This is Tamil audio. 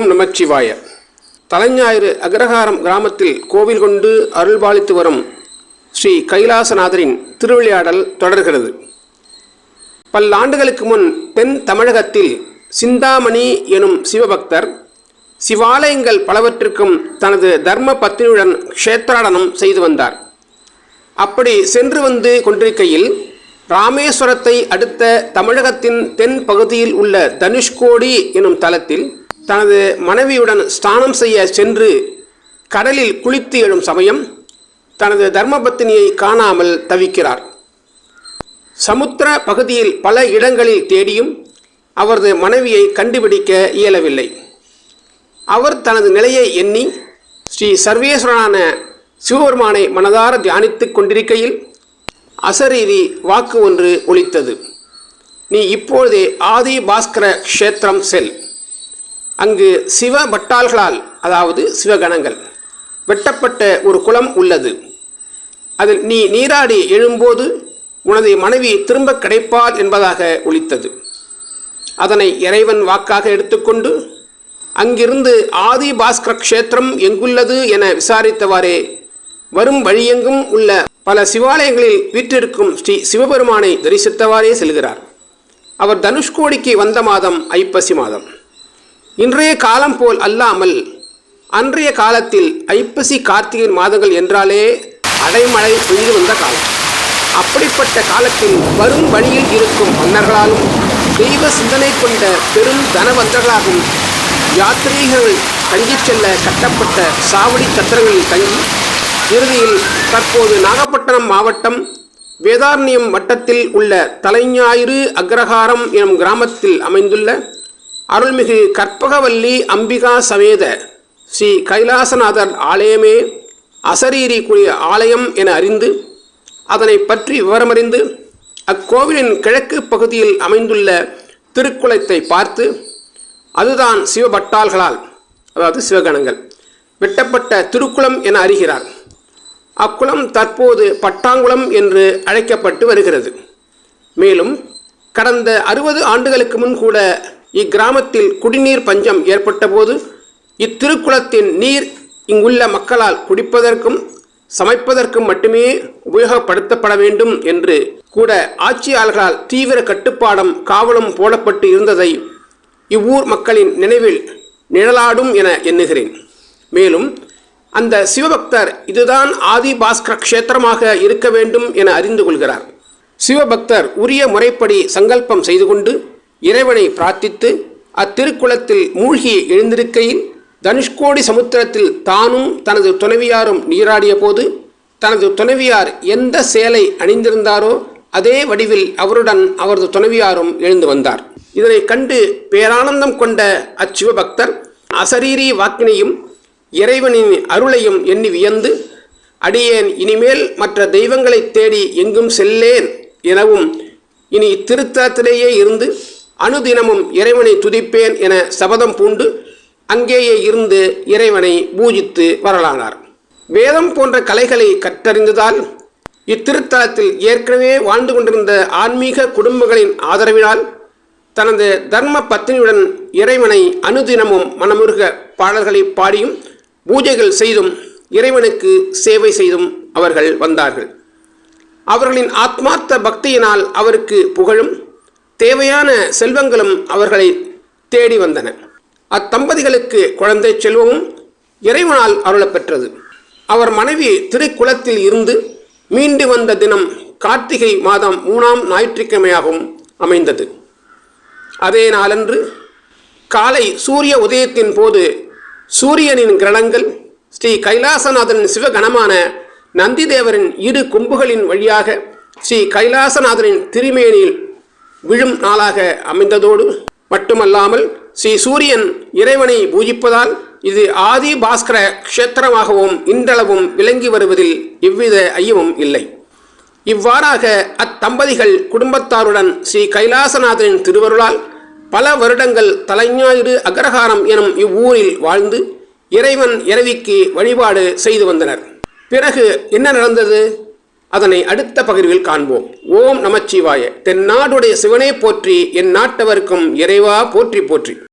ஓம் நமச்சிவாய. தலைஞாயிறு அக்ரஹாரம் கிராமத்தில் கோவில் கொண்டு அருள்பாலித்து வரும் ஸ்ரீ கைலாசநாதரின் திருவிளையாடல் தொடர்கிறது. பல்லாண்டுகளுக்கு முன் தென் தமிழகத்தில் சிந்தாமணி எனும் சிவபக்தர் சிவாலயங்கள் பலவற்றிற்கும் தனது தர்ம பத்தினியுடன் க்ஷேத்ராடனம் செய்து வந்தார். அப்படி சென்று வந்து கொண்டிருக்கையில் ராமேஸ்வரத்தை அடுத்த தமிழகத்தின் தென் பகுதியில் உள்ள தனுஷ்கோடி எனும் தலத்தில் தனது மனைவியுடன் ஸ்நானம் செய்ய சென்று கடலில் குளித்து எழும் சமயம் தனது தர்மபத்தினியை காணாமல் தவிக்கிறார். சமுத்திர பகுதியில் பல இடங்களில் தேடியும் அவரது மனைவியை கண்டுபிடிக்க இயலவில்லை. அவர் தனது நிலையை எண்ணி ஸ்ரீ சர்வேஸ்வரனான சிவபெருமானை மனதார தியானித்துக் கொண்டிருக்கையில் அசரீரி வாக்கு ஒன்று ஒலித்தது. நீ இப்பொழுதே ஆதி பாஸ்கர க்ஷேத்திரம் செல். அங்கு சிவ வட்டால்களால் அதாவது சிவகணங்கள் வெட்டப்பட்ட ஒரு குளம் உள்ளது. அதில் நீ நீராடி எழும்போது உனது மனைவி திரும்ப கிடைப்பாள் என்பதாக ஒழித்தது அதனை இறைவன் வாக்காக எடுத்துக்கொண்டு அங்கிருந்து ஆதி பாஸ்கர க்ஷேத்திரம் எங்குள்ளது என விசாரித்தவாறே வரும் வழியெங்கும் உள்ள பல சிவாலயங்களில் வீற்றிருக்கும் ஸ்ரீ சிவபெருமானை தரிசித்தவாறே செல்கிறார். அவர் தனுஷ்கோடிக்கு வந்த மாதம் ஐப்பசி மாதம். இன்றைய காலம் போல் அல்லாமல் அன்றைய காலத்தில் ஐப்பசி கார்த்திகை மாதங்கள் என்றாலே அடைமழை பெய்து வந்த காலம். அப்படிப்பட்ட காலத்தில் வரும் வழியில் இருக்கும் மன்னர்களாலும் தெய்வ சிந்தனை கொண்ட பெரும் தனவந்தர்களாகும் யாத்திரீகர்கள் தங்கி செல்ல கட்டப்பட்ட சாவடி சத்திரங்களில் தங்கி இறுதியில் தற்போது நாகப்பட்டினம் மாவட்டம் வேதாரண்யம் வட்டத்தில் உள்ள தலைஞாயிறு அக்ரஹாரம் எனும் கிராமத்தில் அமைந்துள்ள அருள்மிகு கற்பகவல்லி அம்பிகா சமேத ஸ்ரீ கைலாசநாதர் ஆலயமே அசரீரி கூடிய ஆலயம் என அறிந்து அதனை பற்றி விவரமறிந்து அக்கோவிலின் கிழக்கு பகுதியில் அமைந்துள்ள திருக்குளத்தை பார்த்து அதுதான் சிவபட்டால்களால் அதாவது சிவகணங்கள் வெட்டப்பட்ட திருக்குளம் என அறிகிறார். அக்குளம் தற்போது பட்டாங்குளம் என்று அழைக்கப்பட்டு வருகிறது. மேலும் கடந்த அறுபது ஆண்டுகளுக்கு முன் கூட இக்கிராமத்தில் குடிநீர் பஞ்சம் ஏற்பட்டபோது இத்திருக்குளத்தின் நீர் இங்குள்ள மக்களால் குடிப்பதற்கும் சமைப்பதற்கும் மட்டுமே உபயோகப்படுத்தப்பட வேண்டும் என்று கூட ஆட்சியாளர்களால் தீவிர கட்டுப்பாடும் காவலும் போடப்பட்டு இருந்ததை இவ்வூர் மக்களின் நினைவில் நிழலாடும் என எண்ணுகிறேன். மேலும் அந்த சிவபக்தர் இதுதான் ஆதி பாஸ்கர க்ஷேத்திரமாக இருக்க வேண்டும் என அறிந்து கொள்கிறார். சிவபக்தர் உரிய முறைப்படி சங்கல்பம் செய்து கொண்டு இறைவனை பிரார்த்தித்து அத்திருக்குளத்தில் மூழ்கி எழுந்திருக்கையில் தனுஷ்கோடி சமுத்திரத்தில் தானும் தனது துணைவியாரும் நீராடிய போது தனது துணைவியார் எந்த சேலை அணிந்திருந்தாரோ அதே வடிவில் அவருடன் அவரது துணைவியாரும் எழுந்து வந்தார். இதனை கண்டு பேரானந்தம் கொண்ட அச்சிவபக்தர் அசரீரி வாக்கினையும் இறைவனின் அருளையும் எண்ணி வியந்து அடியேன் இனிமேல் மற்ற தெய்வங்களை தேடி எங்கும் செல்லேன் எனவும் இனி திருத்தலத்திலேயே இருந்து அனுதினமும் இறைவனை துதிப்பேன் என சபதம் பூண்டு அங்கேயே இருந்து இறைவனை பூஜித்து வரலானார். வேதம் போன்ற கலைகளை கற்றறிந்ததால் இத்திருத்தலத்தில் ஏற்கனவே வாழ்ந்து கொண்டிருந்த ஆன்மீக குடும்பங்களின் ஆதரவினால் தனது தர்ம பத்தினியுடன் இறைவனை அனுதினமும் மனமுருக பாடல்களை பாடியும் பூஜைகள் செய்தும் இறைவனுக்கு சேவை செய்தும் அவர்கள் வந்தார்கள். அவர்களின் ஆத்மார்த்த பக்தியினால் அவருக்கு புகழும் தேவையான செல்வங்களும் அவர்களை தேடி வந்தன. அத்தம்பதிகளுக்கு குழந்தை செல்வமும் இறைவனால் அருளப்பெற்றது. அவர் மனைவி திருக்குளத்தில் இருந்து மீண்டு வந்த தினம் கார்த்திகை மாதம் மூணாம் ஞாயிற்றுக்கிழமையாகவும் அமைந்தது. அதே நாளன்று காலை சூரிய உதயத்தின் போது சூரியனின் கிரணங்கள் ஸ்ரீ கைலாசநாதன் சிவகணமான நந்திதேவரின் இரு கொம்புகளின் வழியாக ஸ்ரீ கைலாசநாதனின் திருமேனியில் விழும் நாளாக அமைந்ததோடு மட்டுமல்லாமல் ஸ்ரீ சூரியன் இறைவனை பூஜிப்பதால் இது ஆதி பாஸ்கர க்ஷேத்திரமாகவும் இன்றளவும் விளங்கி வருவதில் எவ்வித ஐயமும் இல்லை. இவ்வாறாக அத்தம்பதிகள் குடும்பத்தாருடன் ஸ்ரீ கைலாசநாதனின் திருவருளால் பல வருடங்கள் தலைஞாயிறு அக்ரஹாரம் எனும் இவ்வூரில் வாழ்ந்து இறைவன் இறைவிக்கு வழிபாடு செய்து வந்தனர். பிறகு என்ன நடந்தது? அதனை அடுத்த பகிர்வில் காண்போம். ஓம் நமச்சிவாய. தென்னாடுடைய சிவனே போற்றி என் நாட்டவர்க்கும் இறைவா போற்றி போற்றி.